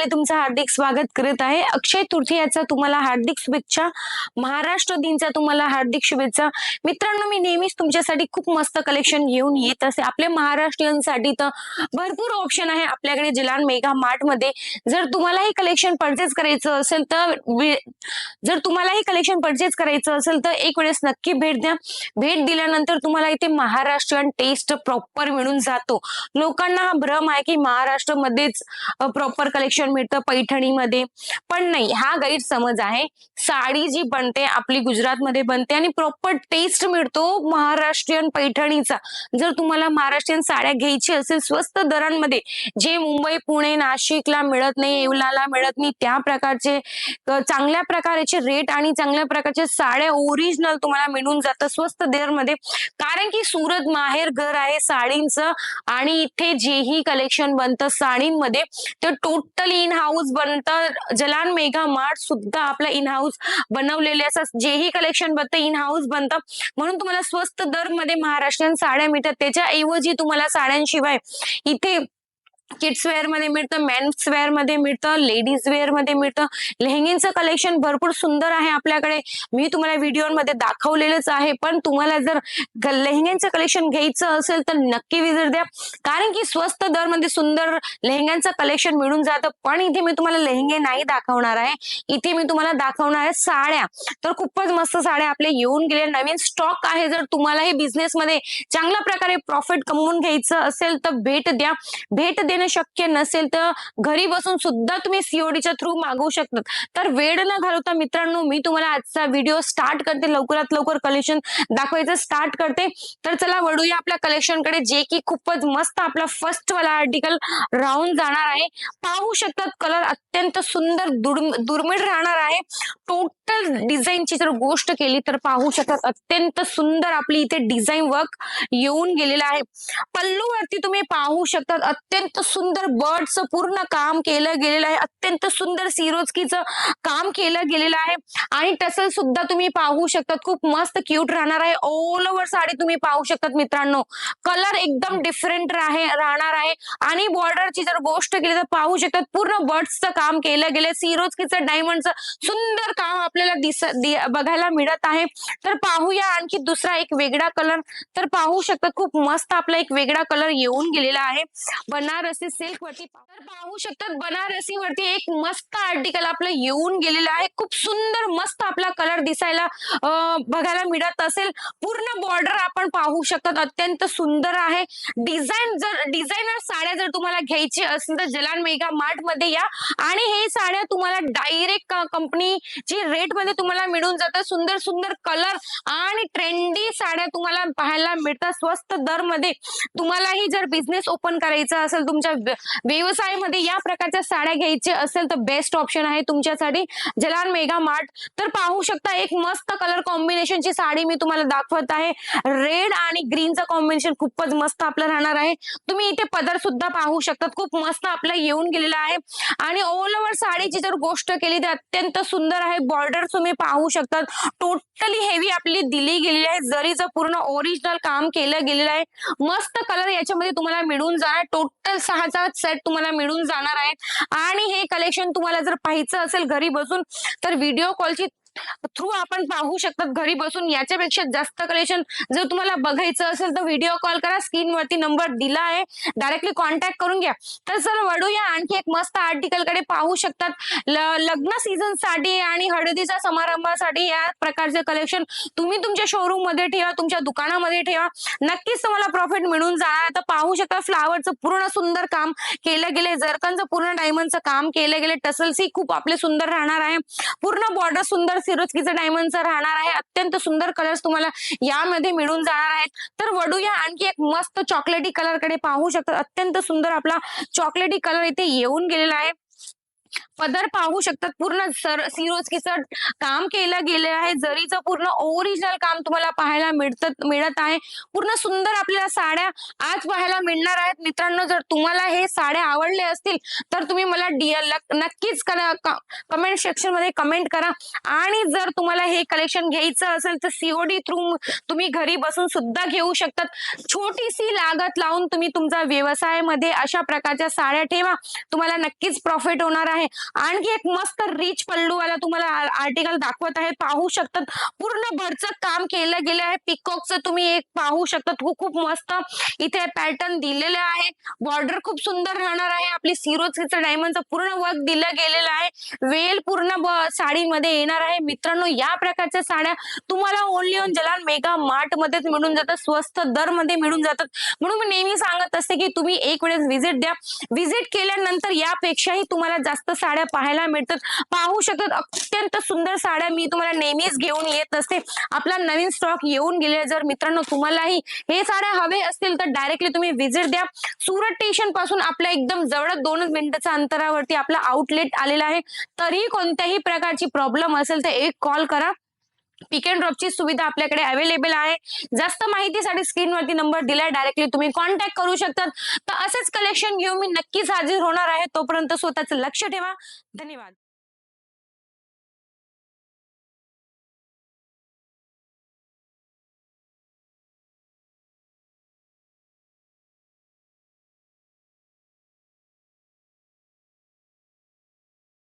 रुपाली तुमचं हार्दिक स्वागत करत आहे. अक्षय तृतीयाचा तुम्हाला हार्दिक शुभेच्छा. महाराष्ट्र दिनचा तुम्हाला हार्दिक शुभेच्छा. मित्रांनो मी नेहमीच तुमच्यासाठी खूप मस्त कलेक्शन घेऊन येत असते आपल्या महाराष्ट्रीयनसाठी तर भरपूर ऑप्शन आहे. आपल्याकडे जिलान मेगा मार्टमध्ये जर तुम्हाला हे कलेक्शन परचेस करायचं असेल तर जर तुम्हाला हे कलेक्शन परचेस करायचं असेल तर एक वेळेस नक्की भेट द्या. भेट दिल्यानंतर तुम्हाला इथे महाराष्ट्रीयन टेस्ट प्रॉपर मिळून जातो. लोकांना हा भ्रम आहे की महाराष्ट्रामध्येच प्रॉपर कलेक्शन मिळतं पैठणीमध्ये. पण नाही हा गैरसमज आहे. साडी जी बनते आपली गुजरातमध्ये बनते आणि प्रॉपर टेस्ट मिळतो महाराष्ट्रीयन पैठणीचा. जर तुम्हाला महाराष्ट्रीयन साड्या घ्यायची असेल स्वस्त दरांमध्ये जे मुंबई पुणे नाशिकला मिळत नाही येवलाला मिळत नाही त्या प्रकारचे चांगल्या प्रकारचे रेट आणि चांगल्या प्रकारचे साड्या ओरिजिनल तुम्हाला मिळून जातं स्वस्त दरमध्ये. कारण की सुरत माहेर घर आहे साडींचं आणि इथे जेही कलेक्शन बनतं साडींमध्ये ते टोटली इन हाऊस बनतं. जलान मेगा मार्ट सुद्धा आपलं इन हाऊस बनवलेले असं जेही कलेक्शन बनतं इन हाऊस बनतं. म्हणून तुम्हाला स्वस्त दरमध्ये महाराष्ट्रीयन साड्या मिळतात. त्याच्याऐवजी तुम्हाला साड्यांशिवाय इथे किड्स वेअरमध्ये मिळतं मेन्स वेअरमध्ये मिळतं लेडीज वेअरमध्ये मिळतं. लेहंगींचं कलेक्शन भरपूर सुंदर आहे आपल्याकडे. मी तुम्हाला व्हिडिओमध्ये दाखवलेलंच आहे पण तुम्हाला जर लेहंग्यांचं कलेक्शन घ्यायचं असेल तर नक्की विजिट द्या. कारण की स्वस्त दरमध्ये सुंदर लेहंग्यांचं कलेक्शन मिळून जातं पण इथे मी तुम्हाला लेहंगे नाही दाखवणार आहे. इथे मी तुम्हाला दाखवणार आहे साड्या. तर खूपच मस्त साड्या आपल्या येऊन गेल्या नवीन स्टॉक आहे जर तुम्हाला हे मध्ये चांगल्या प्रकारे प्रॉफिट कमवून घ्यायचं असेल तर भेट द्या. भेट देणं शक्य नसेल तर घरी बसून सुद्धा तुम्ही सीओडीच्या थ्रू मागवू शकतात. तर वेळ न घालवता मित्रांनो मी तुम्हाला आजचा व्हिडिओ स्टार्ट करते. लवकरात लवकर कलेक्शन दाखवायचं स्टार्ट करते. तर चला वळूया आपल्या कलेक्शनकडे जे की खूपच मस्त आपला फर्स्ट वाला आर्टिकल राहून जाणार आहे. पाहू शकतात कलर अत्यंत सुंदर दुर्मिळ राहणार आहे. टोटल डिझाईनची जर गोष्ट केली तर पाहू शकतात अत्यंत सुंदर आपली इथे डिझाईन वर्क येऊन गेलेलं आहे. पल्लूवरती तुम्ही पाहू शकतात अत्यंत सुंदर बर्डचं पूर्ण काम केलं गेलेलं आहे. अत्यंत सुंदर सिरोस्कीचं काम केलं गेलेलं आहे. आणि टसल सुद्धा तुम्ही पाहू शकतात खूप मस्त क्यूट राहणार आहे. ऑल ओव्हर साडी तुम्ही पाहू शकतात मित्रांनो. कलर एकदम डिफरंट राहणार आहे. आणि बॉर्डरची जर गोष्ट केली तर पाहू शकतात पूर्ण बर्ड्सचं काम केलं गेलं सिरोजकीचं डायमंडचं सुंदर काम आपल्याला दिस बघायला मिळत आहे. तर पाहूया आणखी दुसरा एक वेगळा कलर तर पाहू शकतात खूप मस्त आपला एक वेगळा कलर येऊन गेलेला आहे. बनारसी सिल्क वरती तर पाहू शकतात बनारसी वरती एक मस्त आर्टिकल आपलं येऊन गेलेलं आहे. खूप सुंदर मस्त आपला कलर दिसायला बघायला मिळत असेल. पूर्ण बॉर्डर आपण पाहू शकतात अत्यंत सुंदर आहे. डिझाईन जर डिझायनर साड्या जर तुम्हाला घ्यायची असेल तर जलान मेगा मार्टमध्ये या. आणि हे साड्या तुम्हाला डायरेक्ट कंपनीची रेटमध्ये तुम्हाला मिळून जातात सुंदर सुंदर कलर आणि ट्रेंडी साड्या तुम्हाला पाहायला मिळतात स्वस्त दरमध्ये तुम्हालाही जर बिझनेस ओपन करायचा असेल तुमच्या व्यवसायामध्ये या प्रकारच्या साड्या घ्यायच्या असेल तर बेस्ट ऑप्शन आहे तुमच्यासाठी जलान मेगा मार्ट. तर पाहू शकता एक मस्त कलर कॉम्बिनेशनची साडी मी तुम्हाला दाखवत आहे. रेड आणि ग्रीनचं कॉम्बिनेशन खूपच मस्त आपलं राहणार आहे. तुम्ही इथे पदर सुद्धा पाहू शकतात. खूप मस्त आपलं येऊन गेलेलं आहे. आणि ऑल ओव्हर साडीची जर गोष्ट केली तर अत्यंत सुंदर आहे. बॉर्डर तुम्ही पाहू शकतात. टोटली हेवी आपली दिली गेलेली आहे. जरीचं पूर्ण ओरिजिनल काम केलं गेलेलं आहे मस्त कलर याच्यामध्ये तुम्हाला मिळून जाणार. टोटल सहाचा सेट तुम्हाला मिळून जाणार आहे आणि हे कलेक्शन तुम्हाला जर पाहायचं असेल घरी बसून तर व्हिडिओ कॉलची थ्रू आपण पाहू शकतात घरी बसून याच्यापेक्षा जास्त कलेक्शन जर तुम्हाला बघायचं असेल तर व्हिडिओ कॉल करा. स्क्रीन वरती नंबर दिला आहे. डायरेक्टली कॉन्टॅक्ट करून घ्या. तर सर वडूया आणखी एक मस्त आर्टिकलकडे पाहू शकतात. लग्न सीझनसाठी आणि हळदीच्या समारंभासाठी या प्रकारचे कलेक्शन तुम्ही तुमच्या शोरूममध्ये ठेवा. तुमच्या दुकानामध्ये ठेवा. नक्कीच तुम्हाला प्रॉफिट मिळून जाणार. तर पाहू शकता फ्लावरचं पूर्ण सुंदर काम केलं गेले जरकनचं पूर्ण डायमंडचं काम केलं गेले टसल्स ही खूप आपले सुंदर राहणार आहे. पूर्ण बॉर्डर सुंदर सिरोस्कीचं डायमंडचं राहणार आहे. अत्यंत सुंदर कलर्स तुम्हाला यामध्ये मिळून जाणार आहेत. तर वडूया आणखी एक मस्त चॉकलेटी कलरकडे पाहू शकतात अत्यंत सुंदर आपला चॉकलेटी कलर इथे येऊन गेलेला आहे. पदर पाहू शकतात. पूर्ण सर सिरोस्कीचं काम केलं गेलं आहे. जरीचं पूर्ण ओरिजिनल काम तुम्हाला पाहायला मिळत मिळत आहे. पूर्ण सुंदर आपल्याला साड्या आज पाहायला मिळणार आहेत. मित्रांनो जर तुम्हाला हे साड्या आवडले असतील तर तुम्ही मला डीएल नक्कीच कमेंट सेक्शनमध्ये कमेंट करा. आणि जर तुम्हाला हे कलेक्शन घ्यायचं असेल तर सीओडी थ्रू तुम्ही घरी बसून सुद्धा घेऊ शकतात. छोटीशी लागत लावून तुम्ही तुमचा व्यवसायामध्ये अशा प्रकारच्या साड्या ठेवा. तुम्हाला नक्कीच प्रॉफिट होणार आहे. आणखी एक मस्त रिच पल्लूवाला तुम्हाला आर्टिकल दाखवत आहे. पाहू शकतात. पूर्ण भरचक काम केलं गेलं आहे. पिकॉकचं तुम्ही एक पाहू शकतात. खूप मस्त इथे पॅटर्न दिलेलं आहे. बॉर्डर खूप सुंदर राहणार आहे. आपली सिरोजचं डायमंडचं पूर्ण वर्क दिलं गेलेलं आहे. वेल पूर्ण साडीमध्ये येणार आहे. मित्रांनो या प्रकारच्या साड्या तुम्हाला only on Jalan mega mart मध्येच मिळून जातात. स्वस्त दरमध्ये मिळून जातात. म्हणून मी नेहमी सांगत असते की तुम्ही एक वेळेस व्हिजिट द्या. व्हिजिट केल्यानंतर यापेक्षाही तुम्हाला जास्त साड्या पाहायला मिळतात. पाहू शकतात. अत्यंत सुंदर साड्या मी तुम्हाला नेहमीच घेऊन येत असते. आपला नवीन स्टॉक येऊन गेले जर मित्रांनो तुम्हालाही हे साड्या हवे असतील तर डायरेक्टली तुम्ही व्हिजिट द्या. सुरत स्टेशनपासून आपल्या एकदम जवळ दोनच मिनिटाच्या अंतरावरती आपला आउटलेट आलेला आहे. तरीही कोणत्याही प्रकारची प्रॉब्लेम असेल तर एक कॉल करा. पिक अँड ड्रॉपची सुविधा आपल्याकडे अवेलेबल आहे. जास्त माहितीसाठी स्क्रीनवरती नंबर दिलाय. डायरेक्टली तुम्ही कॉन्टॅक्ट करू शकतात तर असेच कलेक्शन घेऊन मी नक्कीच हाजीर होणार आहे. तोपर्यंत स्वतःचं लक्ष ठेवा. धन्यवाद.